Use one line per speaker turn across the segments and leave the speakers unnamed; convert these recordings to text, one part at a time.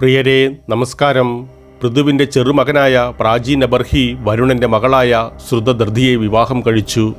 പ്രിയരെ നമസ്കാരം. പൃഥുവിന്റെ ചെറുമകനായ പ്രാചീന ബർഹി വരുണന്റെ മകളായ ശ്രുതദർധിയെ വിവാഹം കഴിച്ചു.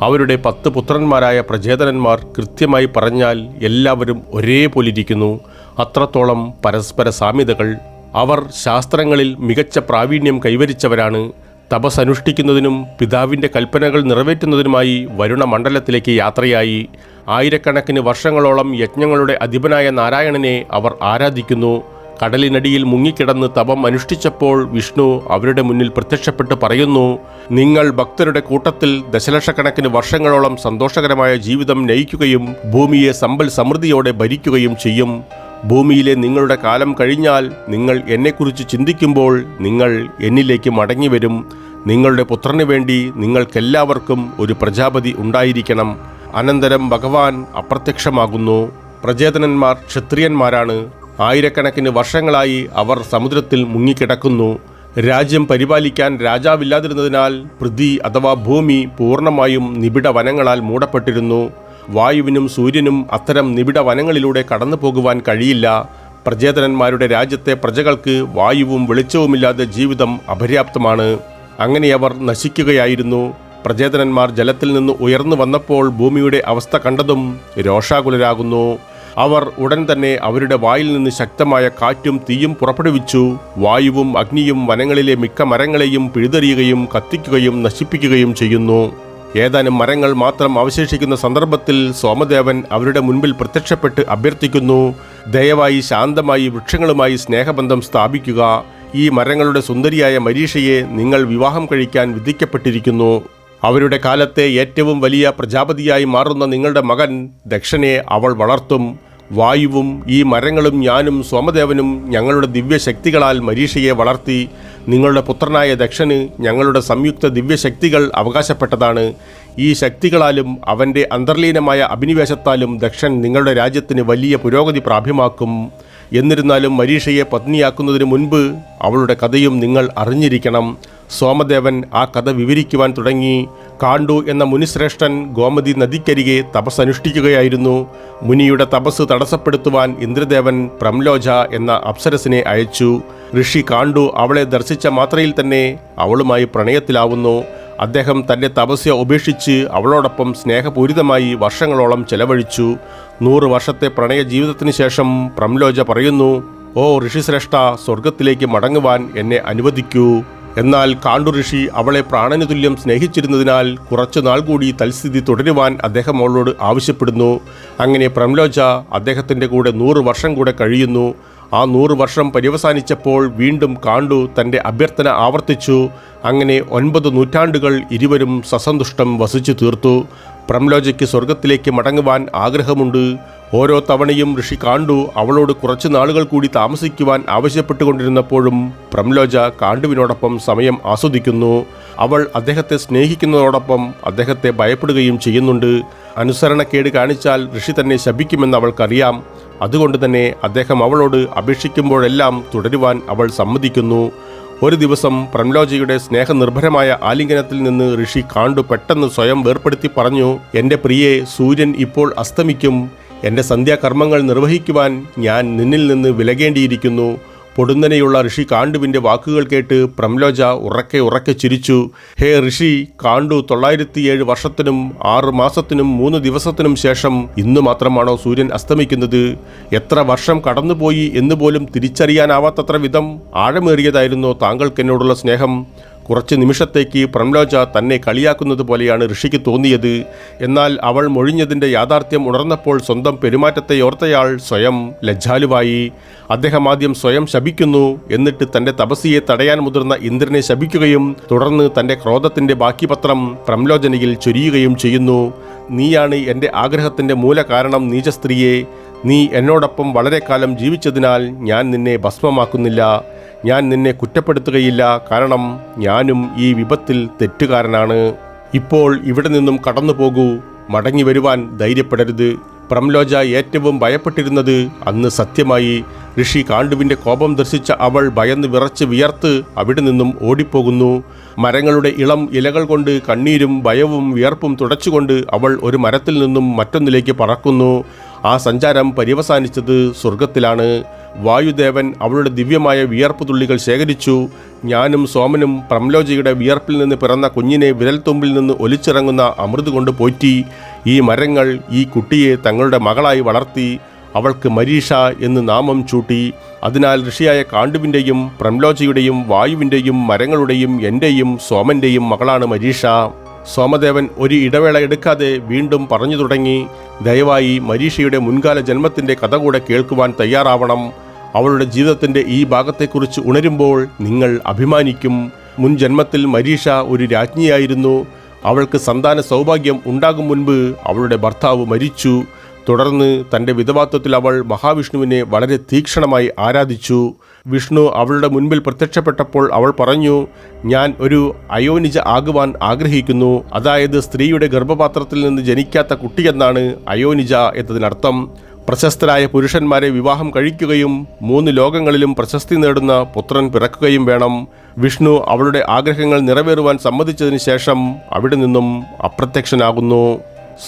അവരുടെ പത്ത് പുത്രന്മാരായ പ്രചേതനന്മാർ കൃത്യമായി പറഞ്ഞാൽ എല്ലാവരും ഒരേപോലിരിക്കുന്നു. അത്രത്തോളം പരസ്പര സാമ്യതകൾ. അവർ ശാസ്ത്രങ്ങളിൽ മികച്ച പ്രാവീണ്യം കൈവരിച്ചവരാണ്. തപസ് അനുഷ്ഠിക്കുന്നതിനും പിതാവിന്റെ കൽപ്പനകൾ നിറവേറ്റുന്നതിനുമായി വരുണ മണ്ഡലത്തിലേക്ക് യാത്രയായി. ആയിരക്കണക്കിന് വർഷങ്ങളോളം യജ്ഞങ്ങളുടെ അധിപനായ നാരായണനെ അവർ ആരാധിക്കുന്നു. കടലിനടിയിൽ മുങ്ങിക്കിടന്ന് തപം അനുഷ്ഠിച്ചപ്പോൾ വിഷ്ണു അവരുടെ മുന്നിൽ പ്രത്യക്ഷപ്പെട്ട് പറയുന്നു നിങ്ങൾ ഭക്തരുടെ കൂട്ടത്തിൽ ദശലക്ഷക്കണക്കിന് വർഷങ്ങളോളം സന്തോഷകരമായ ജീവിതം നയിക്കുകയും ഭൂമിയെ സമ്പൽ സമൃദ്ധിയോടെ ഭരിക്കുകയും ചെയ്യും. ഭൂമിയിലെ നിങ്ങളുടെ കാലം കഴിഞ്ഞാൽ നിങ്ങൾ എന്നെക്കുറിച്ച് ചിന്തിക്കുമ്പോൾ നിങ്ങൾ എന്നിലേക്ക് മടങ്ങിവരും. നിങ്ങളുടെ പുത്രന് വേണ്ടി നിങ്ങൾക്കെല്ലാവർക്കും ഒരു പ്രജാപതി ഉണ്ടായിരിക്കണം. അനന്തരം ഭഗവാൻ അപ്രത്യക്ഷമാകുന്നു. പ്രചേതനന്മാർ ക്ഷത്രിയന്മാരാണ്. ആയിരക്കണക്കിന് വർഷങ്ങളായി അവർ സമുദ്രത്തിൽ മുങ്ങിക്കിടക്കുന്നു. രാജ്യം പരിപാലിക്കാൻ രാജാവില്ലാതിരുന്നതിനാൽ പൃഥ്വി അഥവാ ഭൂമി പൂർണമായും നിബിഡ വനങ്ങളാൽ മൂടപ്പെട്ടിരുന്നു. വായുവിനും സൂര്യനും അത്തരം നിബിഡ വനങ്ങളിലൂടെ കടന്നു പോകുവാൻ കഴിയില്ല. പ്രചേതനന്മാരുടെ രാജ്യത്തെ പ്രജകൾക്ക് വായുവും വെളിച്ചവുമില്ലാതെ ജീവിതം അപര്യാപ്തമാണ്. അങ്ങനെ അവർ നശിക്കുകയായിരുന്നു. പ്രചേതനന്മാർ ജലത്തിൽ നിന്ന് ഉയർന്നു വന്നപ്പോൾ ഭൂമിയുടെ അവസ്ഥ കണ്ടതും രോഷാകുലരാകുന്നു. അവർ ഉടൻ തന്നെ അവരുടെ വായിൽ നിന്ന് ശക്തമായ കാറ്റും തീയും പുറപ്പെടുവിച്ചു. വായുവും അഗ്നിയും വനങ്ങളിലെ മിക്ക മരങ്ങളെയും പിഴുതെറിയുകയും കത്തിക്കുകയും നശിപ്പിക്കുകയും ചെയ്യുന്നു. ഏതാനും മരങ്ങൾ മാത്രം അവശേഷിക്കുന്ന സന്ദർഭത്തിൽ സോമദേവൻ അവരുടെ മുൻപിൽ പ്രത്യക്ഷപ്പെട്ട് അഭ്യർത്ഥിക്കുന്നു ദയവായി ശാന്തമായി വൃക്ഷങ്ങളുമായി സ്നേഹബന്ധം സ്ഥാപിക്കുക. ഈ മരങ്ങളുടെ സുന്ദരിയായ മരീഷയെ നിങ്ങൾ വിവാഹം കഴിക്കാൻ വിധിക്കപ്പെട്ടിരിക്കുന്നു. അവരുടെ കാലത്തെ ഏറ്റവും വലിയ പ്രജാപതിയായി മാറുന്ന നിങ്ങളുടെ മകൻ ദക്ഷനെ അവൾ വളർത്തും. വായുവും ഈ മരങ്ങളും ഞാനും സോമദേവനും ഞങ്ങളുടെ ദിവ്യശക്തികളാൽ മരീഷയെ വളർത്തി. നിങ്ങളുടെ പുത്രനായ ദക്ഷന് ഞങ്ങളുടെ സംയുക്ത ദിവ്യശക്തികൾ അവകാശപ്പെട്ടതാണ്. ഈ ശക്തികളാലും അവന്റെ അന്തർലീനമായ അഭിനിവേശത്താലും ദക്ഷൻ നിങ്ങളുടെ രാജ്യത്തിന് വലിയ പുരോഗതി പ്രാപ്യമാക്കും. എന്നിരുന്നാലും മരീഷയെ പത്നിയാക്കുന്നതിന് മുൻപ് അവളുടെ കഥയും നിങ്ങൾ അറിഞ്ഞിരിക്കണം. സോമദേവൻ ആ കഥ വിവരിക്കുവാൻ തുടങ്ങി. കാണ്ടു എന്ന മുനിശ്രേഷ്ഠൻ ഗോമതി നദിക്കരികെ തപസ് അനുഷ്ഠിക്കുകയായിരുന്നു മുനിയുടെ തപസ് തടസ്സപ്പെടുത്തുവാൻ ഇന്ദ്രദേവൻ പ്രംലോജ എന്ന അപ്സരസിനെ അയച്ചു. ഋഷി കാണ്ടു അവളെ ദർശിച്ച മാത്രയിൽ തന്നെ അവളുമായി പ്രണയത്തിലാവുന്നു. അദ്ദേഹം തന്റെ തപസ്യ ഉപേക്ഷിച്ച് അവളോടൊപ്പം സ്നേഹപൂരിതമായി വർഷങ്ങളോളം ചെലവഴിച്ചു. നൂറ് വർഷത്തെ പ്രണയ ജീവിതത്തിന് ശേഷം പ്രംലോജ പറയുന്നു ഓ ഋഷിശ്രേഷ്ഠ സ്വർഗത്തിലേക്ക് മടങ്ങുവാൻ എന്നെ അനുവദിക്കൂ. എന്നാൽ കാണ്ടു ഋഷി അവളെ പ്രാണനതുല്യം സ്നേഹിച്ചിരുന്നതിനാൽ കുറച്ചു നാൾ കൂടി തൽസ്ഥിതി തുടരുവാൻ അദ്ദേഹം അവളോട് ആവശ്യപ്പെടുന്നു. അങ്ങനെ പ്രംലോജ അദ്ദേഹത്തിന്റെ കൂടെ നൂറ് വർഷം കൂടെ കഴിയുന്നു. ആ നൂറ് വർഷം പര്യവസാനിച്ചപ്പോൾ വീണ്ടും കാണ്ടു തന്റെ അഭ്യർത്ഥന ആവർത്തിച്ചു. അങ്ങനെ ഒൻപത് നൂറ്റാണ്ടുകൾ ഇരുവരും സസന്തുഷ്ടം വസിച്ചു തീർത്തു. പ്രംലോജയ്ക്ക് സ്വർഗത്തിലേക്ക് മടങ്ങുവാൻ ആഗ്രഹമുണ്ട്. ഓരോ തവണയും ഋഷി കാണ്ടു അവളോട് കുറച്ചു നാളുകൾ കൂടി താമസിക്കുവാൻ ആവശ്യപ്പെട്ടുകൊണ്ടിരുന്നപ്പോഴും പ്രംലോജ കാണ്ടുവിനോടൊപ്പം സമയം ആസ്വദിക്കുന്നു. അവൾ അദ്ദേഹത്തെ സ്നേഹിക്കുന്നതോടൊപ്പം അദ്ദേഹത്തെ ഭയപ്പെടുകയും ചെയ്യുന്നുണ്ട്. അനുസരണക്കേട് കാണിച്ചാൽ ഋഷി തന്നെ ശപിക്കുമെന്ന് അവൾക്കറിയാം. അതുകൊണ്ട് തന്നെ അദ്ദേഹം അവളോട് അപേക്ഷിക്കുമ്പോഴെല്ലാം തുടരുവാൻ അവൾ സമ്മതിക്കുന്നു. ഒരു ദിവസം പ്രംലോജയുടെ സ്നേഹനിർഭരമായ ആലിംഗനത്തിൽ നിന്ന് ഋഷി കാണ്ടു പെട്ടെന്ന് സ്വയം വേർപ്പെടുത്തി പറഞ്ഞു എന്റെ പ്രിയെ സൂര്യൻ ഇപ്പോൾ അസ്തമിക്കും. എന്റെ സന്ധ്യാകർമ്മങ്ങൾ നിർവഹിക്കുവാൻ ഞാൻ നിന്നിൽ നിന്ന് വിലകേണ്ടിയിരിക്കുന്നു. പൊടുന്നനെയുള്ള ഋഷി കാണ്ടുവിന്റെ വാക്കുകൾ കേട്ട് പ്രംലോജ ഉറക്കെ ഉറക്കെ ചിരിച്ചു. ഹേ ഋഷി കാണ്ടു തൊള്ളായിരത്തിയേഴ് വർഷത്തിനും ആറ് മാസത്തിനും മൂന്ന് ദിവസത്തിനും ശേഷം ഇന്ന് മാത്രമാണോ സൂര്യൻ അസ്തമിക്കുന്നത്? എത്ര വർഷം കടന്നുപോയി എന്നുപോലും തിരിച്ചറിയാനാവാത്തത്ര വിധം ആഴമേറിയതായിരുന്നു താങ്കൾക്ക് എന്നോടുള്ള സ്നേഹം. കുറച്ച് നിമിഷത്തേക്ക് പ്രംലോജ തന്നെ കളിയാക്കുന്നത് പോലെയാണ് ഋഷിക്ക് തോന്നിയത്. എന്നാൽ അവൾ മൊഴിഞ്ഞതിന്റെ യാഥാർത്ഥ്യം ഉണർന്നപ്പോൾ സ്വന്തം പെരുമാറ്റത്തെ ഓർത്തയാൾ സ്വയം ലജ്ജാലുവായി. അദ്ദേഹം ആദ്യം സ്വയം ശപിക്കുന്നു എന്നിട്ട് തന്റെ തപസ്സിയെ തടയാൻ മുതിർന്ന ഇന്ദ്രനെ ശപിക്കുകയും തുടർന്ന് തന്റെ ക്രോധത്തിന്റെ ബാക്കി പത്രം പ്രംലോചനയിൽ ചൊരിയുകയും ചെയ്യുന്നു. നീയാണ് എന്റെ ആഗ്രഹത്തിന്റെ മൂലകാരണം നീചസ്ത്രീയെ. നീ എന്നോടൊപ്പം വളരെ കാലം ജീവിച്ചതിനാൽ ഞാൻ നിന്നെ ഭസ്മമാക്കുന്നില്ല. ഞാൻ നിന്നെ കുറ്റപ്പെടുത്തുകയില്ല. കാരണം ഞാനും ഈ വിപത്തിൽ തെറ്റുകാരനാണ്. ഇപ്പോൾ ഇവിടെ നിന്നും കടന്നു പോകൂ മടങ്ങി വരുവാൻ ധൈര്യപ്പെടരുത്. പ്രംലോജ ഏറ്റവും ഭയപ്പെട്ടിരുന്നത് അന്ന് സത്യമായി ഋഷി കാണ്ടുവിന്റെ കോപം ദർശിച്ച അവൾ ഭയന്ന് വിറച്ച് വിയർത്ത് അവിടെ നിന്നും ഓടിപ്പോകുന്നു. മരങ്ങളുടെ ഇളം ഇലകൾ കൊണ്ട് കണ്ണീരും ഭയവും വിയർപ്പും തുടച്ചുകൊണ്ട് അവൾ ഒരു മരത്തിൽ നിന്നും മറ്റൊന്നിലേക്ക് പറക്കുന്നു. ആ സഞ്ചാരം പര്യവസാനിച്ചത് സ്വർഗത്തിലാണ് വായുദേവൻ അവളുടെ ദിവ്യമായ വിയർപ്പ് തുള്ളികൾ ശേഖരിച്ചു. ഞാനും സോമനും പ്രംലോജിയുടെ വിയർപ്പിൽ നിന്ന് പിറന്ന കുഞ്ഞിനെ വിരൽത്തുമ്പിൽ നിന്ന് ഒലിച്ചിറങ്ങുന്ന അമൃത് കൊണ്ട് പോറ്റി. ഈ മരങ്ങൾ ഈ കുട്ടിയെ തങ്ങളുടെ മകളായി വളർത്തി. അവൾക്ക് മരീഷ എന്ന് നാമം ചൂട്ടി. അതിനാൽ ഋഷിയായ കാണ്ടുവിന്റെയും പ്രംലോജിയുടെയും വായുവിന്റെയും മരങ്ങളുടെയും എന്റെയും സോമന്റെയും മകളാണ് മരീഷ. സോമദേവൻ ഒരു ഇടവേള എടുക്കാതെ വീണ്ടും പറഞ്ഞു തുടങ്ങി ദയവായി മരീഷയുടെ മുൻകാല ജന്മത്തിന്റെ കഥ കൂടെ കേൾക്കുവാൻ തയ്യാറാവണം. അവളുടെ ജീവിതത്തിന്റെ ഈ ഭാഗത്തെക്കുറിച്ച് ഉണരുമ്പോൾ നിങ്ങൾ അഭിമാനിക്കും. മുൻ ജന്മത്തിൽ മരീഷ ഒരു രാജ്ഞിയായിരുന്നു. അവൾക്ക് സന്താന സൗഭാഗ്യം ഉണ്ടാകും മുൻപ് അവളുടെ ഭർത്താവ് മരിച്ചു. തുടർന്ന് തന്റെ വിധവാത്വത്തിൽ അവൾ മഹാവിഷ്ണുവിനെ വളരെ തീക്ഷണമായി ആരാധിച്ചു. വിഷ്ണു അവളുടെ മുൻപിൽ പ്രത്യക്ഷപ്പെട്ടപ്പോൾ അവൾ പറഞ്ഞു ഞാൻ ഒരു അയോനിജ ആകുവാൻ ആഗ്രഹിക്കുന്നു. അതായത് സ്ത്രീയുടെ ഗർഭപാത്രത്തിൽ നിന്ന് ജനിക്കാത്ത കുട്ടിയെന്നാണ് അയോനിജ എന്നതിനർത്ഥം. പ്രശസ്തരായ പുരുഷന്മാരെ വിവാഹം കഴിക്കുകയും മൂന്ന് ലോകങ്ങളിലും പ്രശസ്തി നേടുന്ന പുത്രൻ പിറക്കുകയും വേണം. വിഷ്ണു അവളുടെ ആഗ്രഹങ്ങൾ നിറവേറുവാൻ സമ്മതിച്ചതിന് ശേഷം അവിടെ നിന്നും അപ്രത്യക്ഷനാകുന്നു.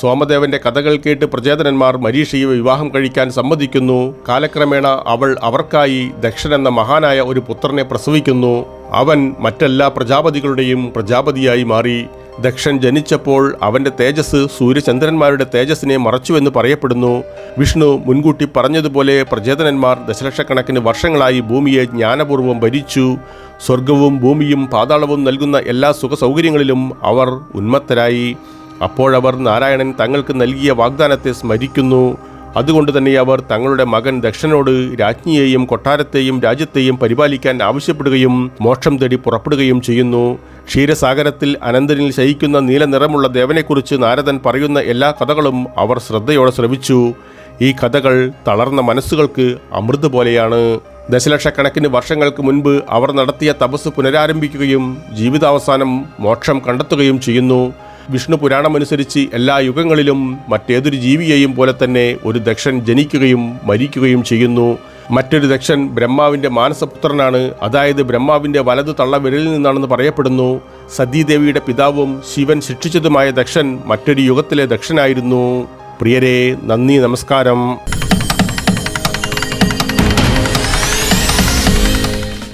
സോമദേവന്റെ കഥകൾ കേട്ട് പ്രചേതനന്മാർ മരീഷയെ വിവാഹം കഴിക്കാൻ സമ്മതിക്കുന്നു. കാലക്രമേണ അവൾ അവർക്കായി ദക്ഷൻ എന്ന മഹാനായ ഒരു പുത്രനെ പ്രസവിക്കുന്നു. അവൻ മറ്റെല്ലാ പ്രജാപതികളുടെയും പ്രജാപതിയായി മാറി. ദക്ഷൻ ജനിച്ചപ്പോൾ അവന്റെ തേജസ് സൂര്യചന്ദ്രന്മാരുടെ തേജസ്സിനെ മറച്ചുവെന്ന് പറയപ്പെടുന്നു. വിഷ്ണു മുൻകൂട്ടി പറഞ്ഞതുപോലെ പ്രചേതനന്മാർ ദശലക്ഷക്കണക്കിന് വർഷങ്ങളായി ഭൂമിയെ ജ്ഞാനപൂർവം ഭരിച്ചു. സ്വർഗവും ഭൂമിയും പാതാളവും നൽകുന്ന എല്ലാ സുഖസൗകര്യങ്ങളിലും അവർ ഉന്മത്തരായി. അപ്പോഴവർ നാരായണൻ തങ്ങൾക്ക് നൽകിയ വാഗ്ദാനത്തെ സ്മരിക്കുന്നു. അതുകൊണ്ട് തന്നെ അവർ തങ്ങളുടെ മകൻ ദക്ഷനോട് രാജ്ഞിയെയും കൊട്ടാരത്തെയും രാജ്യത്തെയും പരിപാലിക്കാൻ ആവശ്യപ്പെടുകയും മോക്ഷം തേടി പുറപ്പെടുകയും ചെയ്യുന്നു. ക്ഷീരസാഗരത്തിൽ അനന്തരിൽ ശയിക്കുന്ന നീലനിറമുള്ള ദേവനെക്കുറിച്ച് നാരദൻ പറയുന്ന എല്ലാ കഥകളും അവർ ശ്രദ്ധയോടെ ശ്രവിച്ചു. ഈ കഥകൾ തളർന്ന മനസ്സുകൾക്ക് അമൃത് പോലെയാണ്. ദശലക്ഷക്കണക്കിന് വർഷങ്ങൾക്ക് മുൻപ് അവർ നടത്തിയ തപസ് പുനരാരംഭിക്കുകയും ജീവിതാവസാനം മോക്ഷം കണ്ടെത്തുകയും ചെയ്യുന്നു. വിഷ്ണു പുരാണമനുസരിച്ച് എല്ലാ യുഗങ്ങളിലും മറ്റേതൊരു ജീവിയെയും പോലെ തന്നെ ഒരു ദക്ഷൻ ജനിക്കുകയും മരിക്കുകയും ചെയ്യുന്നു. മറ്റൊരു ദക്ഷൻ ബ്രഹ്മാവിന്റെ മാനസപുത്രനാണ്. അതായത് ബ്രഹ്മാവിന്റെ വലതു തള്ളവിരലിൽ നിന്നാണെന്ന് പറയപ്പെടുന്നു. സതീദേവിയുടെ പിതാവും ശിവൻ ശിക്ഷിച്ചതുമായ ദക്ഷൻ മറ്റൊരു യുഗത്തിലെ ദക്ഷനായിരുന്നു. പ്രിയരെ നന്ദി നമസ്കാരം.